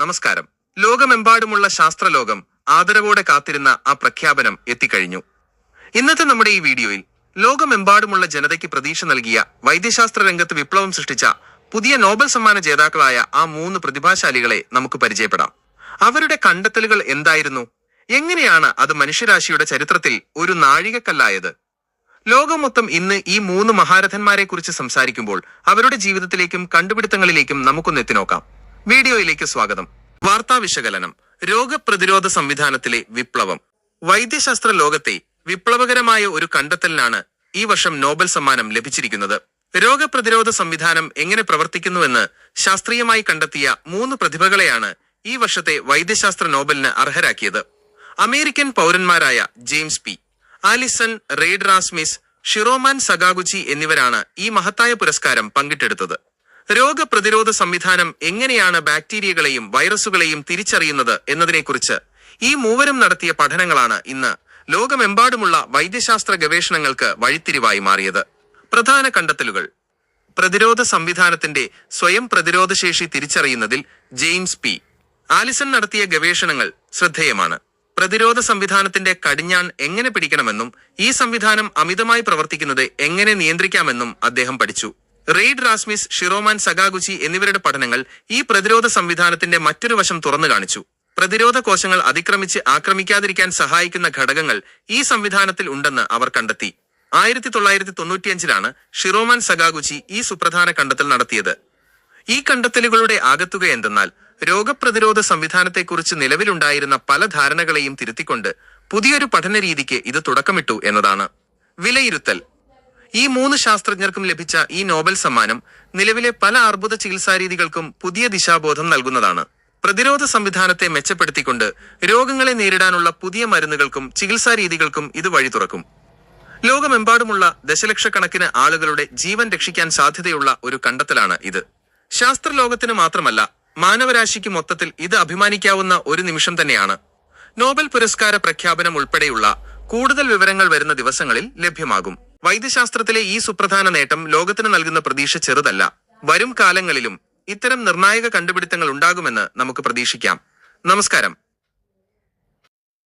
നമസ്കാരം. ലോകമെമ്പാടുമുള്ള ശാസ്ത്രലോകം ആദരവോടെ കാത്തിരുന്ന ആ പ്രഖ്യാപനം എത്തിക്കഴിഞ്ഞു. ഇന്നത്തെ നമ്മുടെ ഈ വീഡിയോയിൽ ലോകമെമ്പാടുമുള്ള ജനതയ്ക്ക് പ്രതീക്ഷ നൽകിയ വൈദ്യശാസ്ത്ര രംഗത്ത് വിപ്ലവം സൃഷ്ടിച്ച പുതിയ നോബൽ സമ്മാന ജേതാക്കളായ ആ മൂന്ന് പ്രതിഭാശാലികളെ നമുക്ക് പരിചയപ്പെടാം. അവരുടെ കണ്ടെത്തലുകൾ എന്തായിരുന്നു? എങ്ങനെയാണ് അത് മനുഷ്യരാശിയുടെ ചരിത്രത്തിൽ ഒരു നാഴികക്കല്ലായത്? ലോകം മൊത്തം ഇന്ന് ഈ മൂന്ന് മഹാരഥന്മാരെ കുറിച്ച് സംസാരിക്കുമ്പോൾ അവരുടെ ജീവിതത്തിലേക്കും കണ്ടുപിടുത്തങ്ങളിലേക്കും നമുക്കൊന്ന് എത്തി നോക്കാം വീഡിയോയിലേക്ക് സ്വാഗതം. വാർത്താ വിശകലനം. രോഗപ്രതിരോധ സംവിധാനത്തിലെ വിപ്ലവം. വൈദ്യശാസ്ത്ര ലോകത്തെ വിപ്ലവകരമായ ഒരു കണ്ടെത്തലിനാണ് ഈ വർഷം നോബൽ സമ്മാനം ലഭിച്ചിരിക്കുന്നത്. രോഗപ്രതിരോധ സംവിധാനം എങ്ങനെ പ്രവർത്തിക്കുന്നുവെന്ന് ശാസ്ത്രീയമായി കണ്ടെത്തിയ മൂന്ന് പ്രതിഭകളെയാണ് ഈ വർഷത്തെ വൈദ്യശാസ്ത്ര നോബലിന് അർഹരാക്കിയത്. അമേരിക്കൻ പൗരന്മാരായ ജെയിംസ് പി. ആലിസൺ റെയ്ഡ് റാസ്മിസ് ഷിറോമാൻ സഗാഗുച്ചി എന്നിവരാണ് ഈ മഹത്തായ പുരസ്കാരം പങ്കിട്ടെടുത്തത്. രോഗപ്രതിരോധ സംവിധാനം എങ്ങനെയാണ് ബാക്ടീരിയകളെയും വൈറസുകളെയും തിരിച്ചറിയുന്നത് എന്നതിനെക്കുറിച്ച് ഈ മൂവരും നടത്തിയ പഠനങ്ങളാണ് ഇന്ന് ലോകമെമ്പാടുമുള്ള വൈദ്യശാസ്ത്ര ഗവേഷണങ്ങൾക്ക് വഴിത്തിരിവായി മാറിയത്. പ്രധാന കണ്ടെത്തലുകൾ. പ്രതിരോധ സംവിധാനത്തിന്റെ സ്വയം പ്രതിരോധശേഷി തിരിച്ചറിയുന്നതിൽ ജെയിംസ് പി. ആലിസൺ നടത്തിയ ഗവേഷണങ്ങൾ ശ്രദ്ധേയമാണ്. പ്രതിരോധ സംവിധാനത്തിന്റെ കടിഞ്ഞാൺ എങ്ങനെ പിടിക്കണമെന്നും ഈ സംവിധാനം അമിതമായി പ്രവർത്തിക്കുന്നത് എങ്ങനെ നിയന്ത്രിക്കാമെന്നും അദ്ദേഹം പഠിച്ചു. റെയ്ഡ് റാസ്മിസ് ഷിറോമാൻ സഗാഗുച്ചി എന്നിവരുടെ പഠനങ്ങൾ ഈ പ്രതിരോധ സംവിധാനത്തിന്റെ മറ്റൊരു വശം തുറന്നു കാണിച്ചു. പ്രതിരോധ കോശങ്ങൾ അതിക്രമിച്ച് ആക്രമിക്കാതിരിക്കാൻ സഹായിക്കുന്ന ഘടകങ്ങൾ ഈ സംവിധാനത്തിൽ ഉണ്ടെന്ന് അവർ കണ്ടെത്തി. ആയിരത്തി തൊള്ളായിരത്തി തൊണ്ണൂറ്റിയഞ്ചിലാണ് ഷിറോമാൻ സഗാഗുച്ചി ഈ സുപ്രധാന കണ്ടെത്തൽ നടത്തിയത്. ഈ കണ്ടെത്തലുകളുടെ ആകത്തുക എന്തെന്നാൽ രോഗപ്രതിരോധ സംവിധാനത്തെക്കുറിച്ച് നിലവിലുണ്ടായിരുന്ന പല ധാരണകളെയും തിരുത്തിക്കൊണ്ട് പുതിയൊരു പഠന രീതിക്ക് ഇത് തുടക്കമിട്ടു എന്നതാണ്. വിലയിരുത്തൽ. ഈ മൂന്ന് ശാസ്ത്രജ്ഞർക്കും ലഭിച്ച ഈ നോബൽ സമ്മാനം നിലവിലെ പല അർബുദ ചികിത്സാ രീതികൾക്കും പുതിയ ദിശാബോധം നൽകുന്നതാണ്. പ്രതിരോധ സംവിധാനത്തെ മെച്ചപ്പെടുത്തിക്കൊണ്ട് രോഗങ്ങളെ നേരിടാനുള്ള പുതിയ മരുന്നുകൾക്കും ചികിത്സാ രീതികൾക്കും ഇത് വഴി തുറക്കും. ലോകമെമ്പാടുമുള്ള ദശലക്ഷക്കണക്കിന് ആളുകളുടെ ജീവൻ രക്ഷിക്കാൻ സാധ്യതയുള്ള ഒരു കണ്ടെത്തലാണ് ഇത്. ശാസ്ത്രലോകത്തിന് മാത്രമല്ല മാനവരാശിക്ക് മൊത്തത്തിൽ ഇത് അഭിമാനിക്കാവുന്ന ഒരു നിമിഷം തന്നെയാണ്. നോബൽ പുരസ്കാര പ്രഖ്യാപനം ഉൾപ്പെടെയുള്ള കൂടുതൽ വിവരങ്ങൾ വരുന്ന ദിവസങ്ങളിൽ ലഭ്യമാകും. വൈദ്യശാസ്ത്രത്തിലെ ഈ സുപ്രധാന നേട്ടം ലോകത്തിന് നൽകുന്ന പ്രതീക്ഷ ചെറുതല്ല. വരും കാലങ്ങളിലും ഇത്തരം നിർണായക കണ്ടുപിടുത്തങ്ങൾ ഉണ്ടാകുമെന്ന് നമുക്ക് പ്രതീക്ഷിക്കാം. നമസ്കാരം.